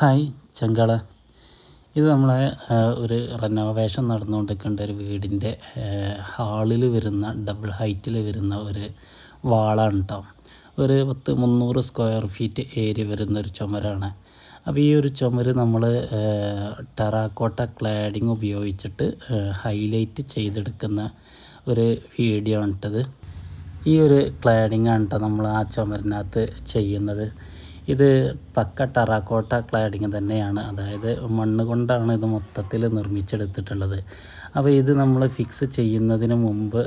Hi ചങ്കള. ഇത് നമ്മളെ ഒരു റെനോവേഷൻ നടന്നുകൊണ്ടിരിക്കേണ്ട ഒരു വീടിന്റെ ഹാളിൽ വരുന്ന ഡബിൾ ഹൈറ്റിൽ വരുന്ന ഒരു വാളാണ് കേട്ടോ ഒരു പത്ത് മുന്നൂറ് സ്ക്വയർ ഫീറ്റ് ഏരിയ വരുന്ന ഒരു ചുമരാണ്. അപ്പോൾ ഈ ഒരു ചുമര് നമ്മൾ ടെറാക്കോട്ട ക്ലാഡിങ് ഉപയോഗിച്ചിട്ട് ഹൈലൈറ്റ് ചെയ്തെടുക്കുന്ന ഒരു വീഡിയോ ആണ് ഈ ഒരു ക്ലാഡിങ് ആണ് കേട്ടോ നമ്മൾ ആ ചുമരിനകത്ത് ചെയ്യുന്നത്. ഇത് പക്ക ടറാക്കോട്ട ക്ലാഡിങ് തന്നെയാണ്. അതായത് മണ്ണ് കൊണ്ടാണ് ഇത് മൊത്തത്തിൽ നിർമ്മിച്ചെടുത്തിട്ടുള്ളത്. അപ്പോൾ ഇത് നമ്മൾ ഫിക്സ് ചെയ്യുന്നതിന് മുമ്പ്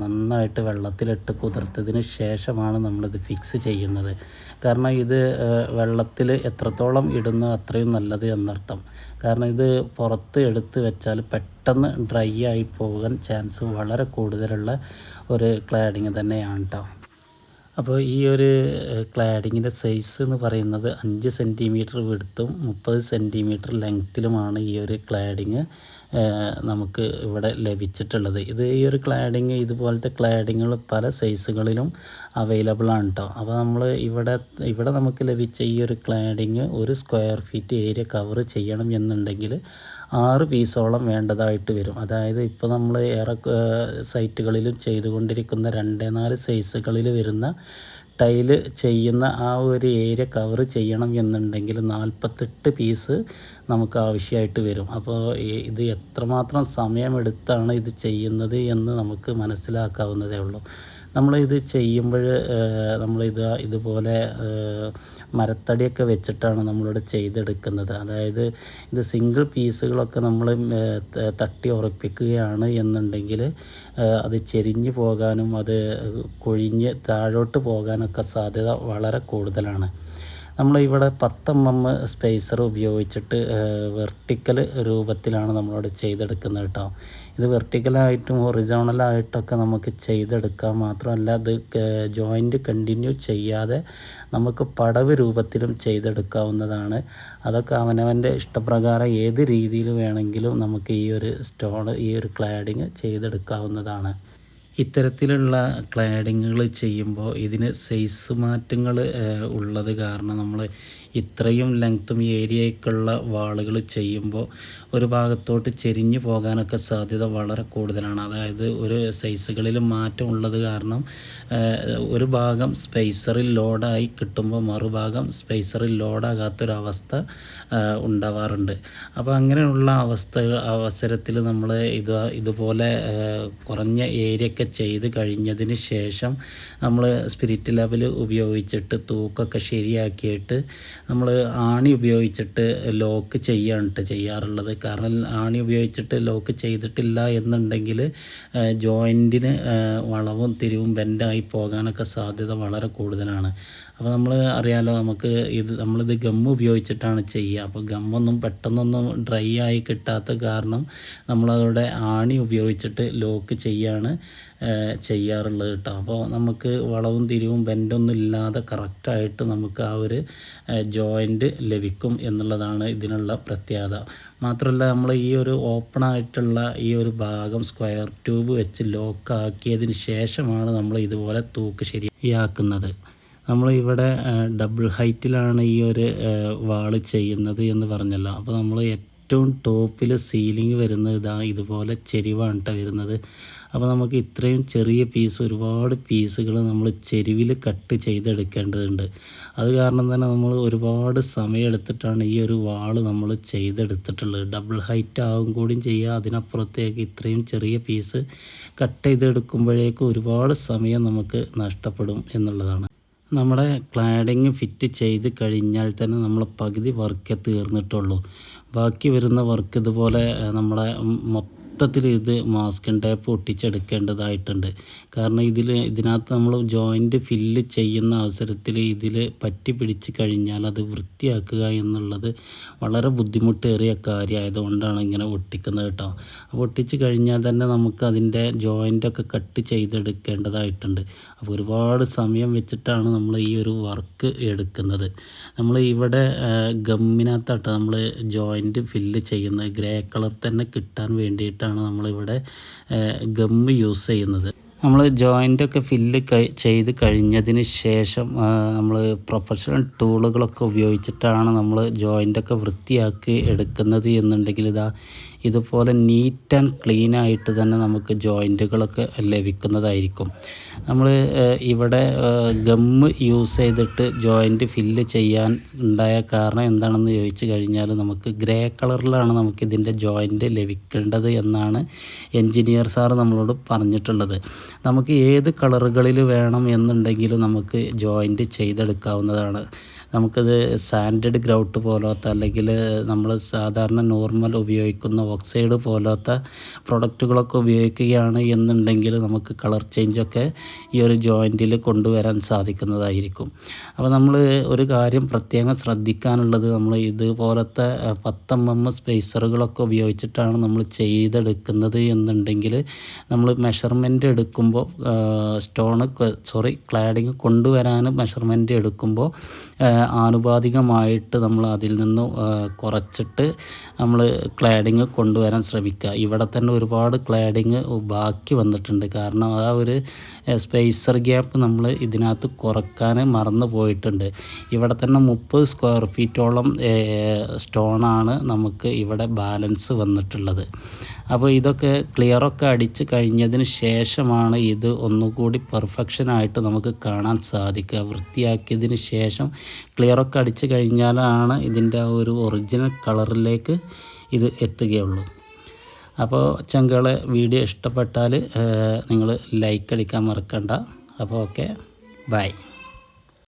നന്നായിട്ട് വെള്ളത്തിലിട്ട് കുതിർത്തതിന് ശേഷമാണ് നമ്മളിത് ഫിക്സ് ചെയ്യുന്നത്. കാരണം ഇത് വെള്ളത്തിൽ എത്രത്തോളം ഇടുന്നു അത്രയും നല്ലത് എന്നർത്ഥം. കാരണം ഇത് പുറത്ത് എടുത്ത് വെച്ചാൽ പെട്ടെന്ന് ഡ്രൈ ആയി പോകാൻ ചാൻസ് വളരെ കൂടുതലുള്ള ഒരു ക്ലാഡിങ് തന്നെയാണ് കേട്ടോ അപ്പോൾ ഈ ഒരു ക്ലാഡിങ്ങിന്റെ സൈസ് എന്ന് പറയുന്നത് അഞ്ച് സെന്റിമീറ്റർ വിടുത്തും മുപ്പത് സെന്റിമീറ്റർ ലെങ്ത്തിലുമാണ് ഈ ഒരു ക്ലാഡിങ് നമുക്ക് ഇവിടെ ലഭിച്ചിട്ടുള്ളത്. ഇത് ഈ ഒരു ക്ലാഡിങ് ഇതുപോലത്തെ ക്ലാഡിങ്ങുകൾ പല സൈസുകളിലും അവൈലബിൾ ആണ് കേട്ടോ അപ്പോൾ നമ്മൾ ഇവിടെ ഇവിടെ നമുക്ക് ലഭിച്ച ഈ ഒരു ക്ലാഡിങ് ഒരു സ്ക്വയർ ഫീറ്റ് ഏരിയ കവർ ചെയ്യണം എന്നുണ്ടെങ്കിൽ ആറ് പീസോളം വേണ്ടതായിട്ട് വരും. അതായത് ഇപ്പോൾ നമ്മൾ ഏറെ സൈറ്റുകളിലും ചെയ്തുകൊണ്ടിരിക്കുന്ന രണ്ട് നാല് സൈസുകളിൽ വരുന്ന ടൈൽ ചെയ്യുന്ന ആ ഒരു ഏരിയ കവർ ചെയ്യണം എന്നുണ്ടെങ്കിൽ നാൽപ്പത്തെട്ട് പീസ് നമുക്ക് ആവശ്യമായിട്ട് വരും. അപ്പോൾ ഇത് എത്രമാത്രം സമയമെടുത്താണ് ഇത് ചെയ്യുന്നത് എന്ന് നമുക്ക് മനസ്സിലാക്കാവുന്നതേ ഉള്ളൂ. നമ്മളിത് ചെയ്യുമ്പോൾ നമ്മളിത് ഇതുപോലെ മരത്തടിയൊക്കെ വെച്ചിട്ടാണ് നമ്മളിവിടെ ചെയ്തെടുക്കുന്നത്. അതായത് ഇത് സിംഗിൾ പീസുകളൊക്കെ നമ്മൾ തട്ടി ഉറപ്പിക്കുകയാണ് എന്നുണ്ടെങ്കിൽ അത് ചെരിഞ്ഞു പോകാനും അത് കൊഴിഞ്ഞ് താഴോട്ട് പോകാനൊക്കെ സാധ്യത വളരെ കൂടുതലാണ്. നമ്മളിവിടെ പത്ത് എം സ്പേസർ ഉപയോഗിച്ചിട്ട് വെർട്ടിക്കൽ രൂപത്തിലാണ് നമ്മളിവിടെ ചെയ്തെടുക്കുന്നത് കേട്ടോ. ഇത് വെർട്ടിക്കലായിട്ടും ഹൊറിസോണലായിട്ടൊക്കെ നമുക്ക് ചെയ്തെടുക്കാം. മാത്രമല്ല അത് ജോയിന്റ് കണ്ടിന്യൂ ചെയ്യാതെ നമുക്ക് പടവ് രൂപത്തിലും ചെയ്തെടുക്കാവുന്നതാണ്. അതൊക്കെ അവനവന്റെ ഇഷ്ടപ്രകാരം ഏത് രീതിയിൽ വേണമെങ്കിലും നമുക്ക് ഈ ഒരു സ്റ്റോൺ ഈ ഒരു ക്ലാഡിങ് ചെയ്തെടുക്കാവുന്നതാണ്. ഇത്തരത്തിലുള്ള ക്ലാഡിങ്ങുകൾ ചെയ്യുമ്പോൾ ഇതിന് സൈസ് മാറ്റങ്ങൾ ഉള്ളത് കാരണം നമ്മൾ ഇത്രയും ലെങ്ത്തും ഏരിയയ്ക്കുള്ള വാളുകൾ ചെയ്യുമ്പോൾ ഒരു ഭാഗത്തോട്ട് ചെരിഞ്ഞു പോകാനൊക്കെ സാധ്യത വളരെ കൂടുതലാണ്. അതായത് ഒരു സൈസുകളിൽ മാറ്റം ഉള്ളത് കാരണം ഒരു ഭാഗം സ്പേസറിൽ ലോഡായി കിട്ടുമ്പോൾ മറുഭാഗം സ്പേസറിൽ ലോഡാകാത്തൊരവസ്ഥ ഉണ്ടാവാറുണ്ട്. അപ്പോൾ അങ്ങനെയുള്ള അവസ്ഥ അവസരത്തിൽ നമ്മൾ ഇത് ഇതുപോലെ കുറഞ്ഞ ഏരിയ ഒക്കെ ചെയ്ത് കഴിഞ്ഞതിന് ശേഷം നമ്മൾ സ്പിരിറ്റ് ലെവൽ ഉപയോഗിച്ചിട്ട് തൂക്കൊക്കെ ശരിയാക്കിയിട്ട് നമ്മൾ ആണി ഉപയോഗിച്ചിട്ട് ലോക്ക് ചെയ്യാണ് ചെയ്യാറുള്ളത്. കാരണം ആണി ഉപയോഗിച്ചിട്ട് ലോക്ക് ചെയ്തിട്ടില്ല എന്നുണ്ടെങ്കിൽ ജോയിന്റിന് വളവും തിരിവും ബെൻഡായി പോകാനൊക്കെ സാധ്യത വളരെ കൂടുതലാണ്. അപ്പോൾ നമ്മൾ അറിയാലോ നമുക്ക് ഇത് നമ്മളിത് ഗം ഉപയോഗിച്ചിട്ടാണ് ചെയ്യുക. അപ്പോൾ ഗമ്മൊന്നും പെട്ടെന്നൊന്നും ഡ്രൈ ആയി കിട്ടാത്ത കാരണം നമ്മളതോടെ ആണി ഉപയോഗിച്ചിട്ട് ലോക്ക് ചെയ്യാണ്. ചെയ്യാറുള്ളത് കേട്ടോ. അപ്പോൾ നമുക്ക് വളവും തിരിവും ബെൻഡൊന്നും ഇല്ലാതെ കറക്റ്റായിട്ട് നമുക്ക് ആ ഒരു ജോയിന്റ് ലഭിക്കും എന്നുള്ളതാണ് ഇതിനുള്ള പ്രത്യേകത. മാത്രമല്ല നമ്മൾ ഈ ഒരു ഓപ്പൺ ആയിട്ടുള്ള ഈ ഒരു ഭാഗം സ്ക്വയർ ട്യൂബ് വെച്ച് ലോക്ക് ആക്കിയതിന് ശേഷമാണ് നമ്മൾ ഇതുപോലെ തൂക്ക് ശരിയാക്കുന്നത്. നമ്മൾ ഇവിടെ ഡബിൾ ഹൈറ്റിലാണ് ഈ ഒരു വാൾ ചെയ്യുന്നത് എന്ന് പറഞ്ഞല്ലോ. അപ്പോൾ നമ്മൾ ഏറ്റവും ടോപ്പിൽ സീലിംഗ് വരുന്നത് ഇതാ ഇതുപോലെ ചെരിവാണ് കേട്ടോ വരുന്നത്. അപ്പോൾ നമുക്ക് ഇത്രയും ചെറിയ പീസ് ഒരുപാട് പീസുകൾ നമ്മൾ ചെരുവിൽ കട്ട് ചെയ്തെടുക്കേണ്ടതുണ്ട്. അത് കാരണം തന്നെ നമ്മൾ ഒരുപാട് സമയമെടുത്തിട്ടാണ് ഈ ഒരു വാൾ നമ്മൾ ചെയ്തെടുത്തിട്ടുള്ളത്. ഡബിൾ ഹൈറ്റ് ആവും കൂടിയും ചെയ്യുക അതിനപ്പുറത്തേക്ക് ഇത്രയും ചെറിയ പീസ് കട്ട് ചെയ്തെടുക്കുമ്പോഴേക്കും ഒരുപാട് സമയം നമുക്ക് നഷ്ടപ്പെടും എന്നുള്ളതാണ്. നമ്മുടെ ക്ലാഡിങ് ഫിറ്റ് ചെയ്ത് കഴിഞ്ഞാൽ തന്നെ നമ്മൾ പകുതി വർക്ക് തീർന്നിട്ടുള്ളൂ. ബാക്കി വരുന്ന വർക്ക് ഇതുപോലെ നമ്മുടെ മൊത്തം മൊത്തത്തിൽ ഇത് മാസ്കിൻ ടേപ്പ് ഒട്ടിച്ചെടുക്കേണ്ടതായിട്ടുണ്ട്. കാരണം ഇതിൽ ഇതിനകത്ത് നമ്മൾ ജോയിന്റ് ഫില്ല് ചെയ്യുന്ന അവസരത്തിൽ ഇതിൽ പറ്റി പിടിച്ച് കഴിഞ്ഞാൽ അത് വൃത്തിയാക്കുക എന്നുള്ളത് വളരെ ബുദ്ധിമുട്ടേറിയ കാര്യമായതുകൊണ്ടാണ് ഇങ്ങനെ ഒട്ടിക്കുന്നത് കേട്ടോ. അപ്പോൾ ഒട്ടിച്ച് കഴിഞ്ഞാൽ തന്നെ നമുക്ക് അതിന്റെ ജോയിന്റൊക്കെ കട്ട് ചെയ്തെടുക്കേണ്ടതായിട്ടുണ്ട്. അപ്പോൾ ഒരുപാട് സമയം വെച്ചിട്ടാണ് നമ്മൾ ഈ ഒരു വർക്ക് എടുക്കുന്നത്. നമ്മൾ ഇവിടെ ഗമ്മിനകത്താട്ടോ നമ്മൾ ജോയിന്റ് ഫില്ല് ചെയ്യുന്നത്. ഗ്രേ കളർ തന്നെ കിട്ടാൻ വേണ്ടിയിട്ടാണ് നമ്മളിവിടെ ഗം യൂസ് ചെയ്യുന്നത്. നമ്മൾ ജോയിന്റൊക്കെ ഫില്ല് ചെയ്ത് കഴിഞ്ഞതിന് ശേഷം നമ്മൾ പ്രൊഫഷണൽ ടൂളുകളൊക്കെ ഉപയോഗിച്ചിട്ടാണ് നമ്മൾ ജോയിന്റൊക്കെ വൃത്തിയാക്കി എടുക്കുന്നത് എന്നുണ്ടെങ്കിൽ ഇതാ ഇതുപോലെ നീറ്റ് ആൻഡ് ക്ലീൻ ആയിട്ട് തന്നെ നമുക്ക് ജോയിന്റുകളൊക്കെ ലഭിക്കുന്നതായിരിക്കും. നമ്മൾ ഇവിടെ ഗമ്മ് യൂസ് ചെയ്തിട്ട് ജോയിന്റ് ഫില്ല് ചെയ്യാൻ ഉണ്ടായ കാരണം എന്താണെന്ന് ചോദിച്ചു കഴിഞ്ഞാൽ നമുക്ക് ഗ്രേ കളറിലാണ് നമുക്ക് ഇതിന്റെ ജോയിന്റ് ലഭിക്കേണ്ടത് എന്നാണ് എൻജിനീയർ സാർ നമ്മളോട് പറഞ്ഞിട്ടുള്ളത്. നമുക്ക് ഏത് കളറുകളിൽ വേണം എന്നുണ്ടെങ്കിലും നമുക്ക് ജോയിന്റ് ചെയ്തെടുക്കാവുന്നതാണ്. നമുക്കത് സാൻഡഡ് ഗ്രൗട്ട് പോലത്തെ അല്ലെങ്കിൽ നമ്മൾ സാധാരണ നോർമൽ ഉപയോഗിക്കുന്ന ഓക്സൈഡ് പോലത്തെ പ്രൊഡക്റ്റുകളൊക്കെ ഉപയോഗിക്കുകയാണ് എന്നുണ്ടെങ്കിൽ നമുക്ക് കളർ ചേഞ്ചൊക്കെ ഈ ഒരു ജോയിന്റിൽ കൊണ്ടുവരാൻ സാധിക്കുന്നതായിരിക്കും. അപ്പോൾ നമ്മൾ ഒരു കാര്യം പ്രത്യേകം ശ്രദ്ധിക്കാനുള്ളത് നമ്മൾ ഇതുപോലത്തെ പത്തം എം എം സ്പേസറുകളൊക്കെ ഉപയോഗിച്ചിട്ടാണ് നമ്മൾ ചെയ്തെടുക്കുന്നത് എന്നുണ്ടെങ്കിൽ നമ്മൾ മെഷർമെന്റ് എടുക്കുമ്പോൾ സ്റ്റോണ് സോറി ക്ലാഡിങ് കൊണ്ടുവരാൻ മെഷർമെന്റ് എടുക്കുമ്പോൾ ആനുപാതികമായിട്ട് നമ്മൾ അതിൽ നിന്ന് കുറച്ചിട്ട് നമ്മൾ ക്ലാഡിങ് കൊണ്ടുവരാൻ ശ്രമിക്കുക. ഇവിടെ തന്നെ ഒരുപാട് ക്ലാഡിങ് ബാക്കി വന്നിട്ടുണ്ട്. കാരണം ആ ഒരു സ്പേസർ ഗ്യാപ്പ് നമ്മൾ ഇതിനകത്ത് കുറയ്ക്കാൻ മറന്നു പോയിട്ടുണ്ട്. ഇവിടെ തന്നെ മുപ്പത് സ്ക്വയർ ഫീറ്റോളം സ്റ്റോണാണ് നമുക്ക് ഇവിടെ ബാലൻസ് വന്നിട്ടുള്ളത്. അപ്പോൾ ഇതൊക്കെ ക്ലിയറൊക്കെ അടിച്ച് കഴിഞ്ഞതിന് ശേഷമാണ് ഇത് ഒന്നുകൂടി പെർഫെക്ഷനായിട്ട് നമുക്ക് കാണാൻ സാധിക്കുക. വൃത്തിയാക്കിയതിന് ശേഷം ക്ലിയറൊക്കെ അടിച്ച് കഴിഞ്ഞാലാണ് ഇതിന്റെ ഒരു ഒറിജിനൽ കളറിലേക്ക് ഇത് എത്തുകയുള്ളൂ. അപ്പോൾ ചങ്കളെ വീഡിയോ ഇഷ്ടപ്പെട്ടാൽ നിങ്ങൾ ലൈക്ക് അടിക്കാൻ മറക്കണ്ട. അപ്പോൾ ഓക്കെ ബൈ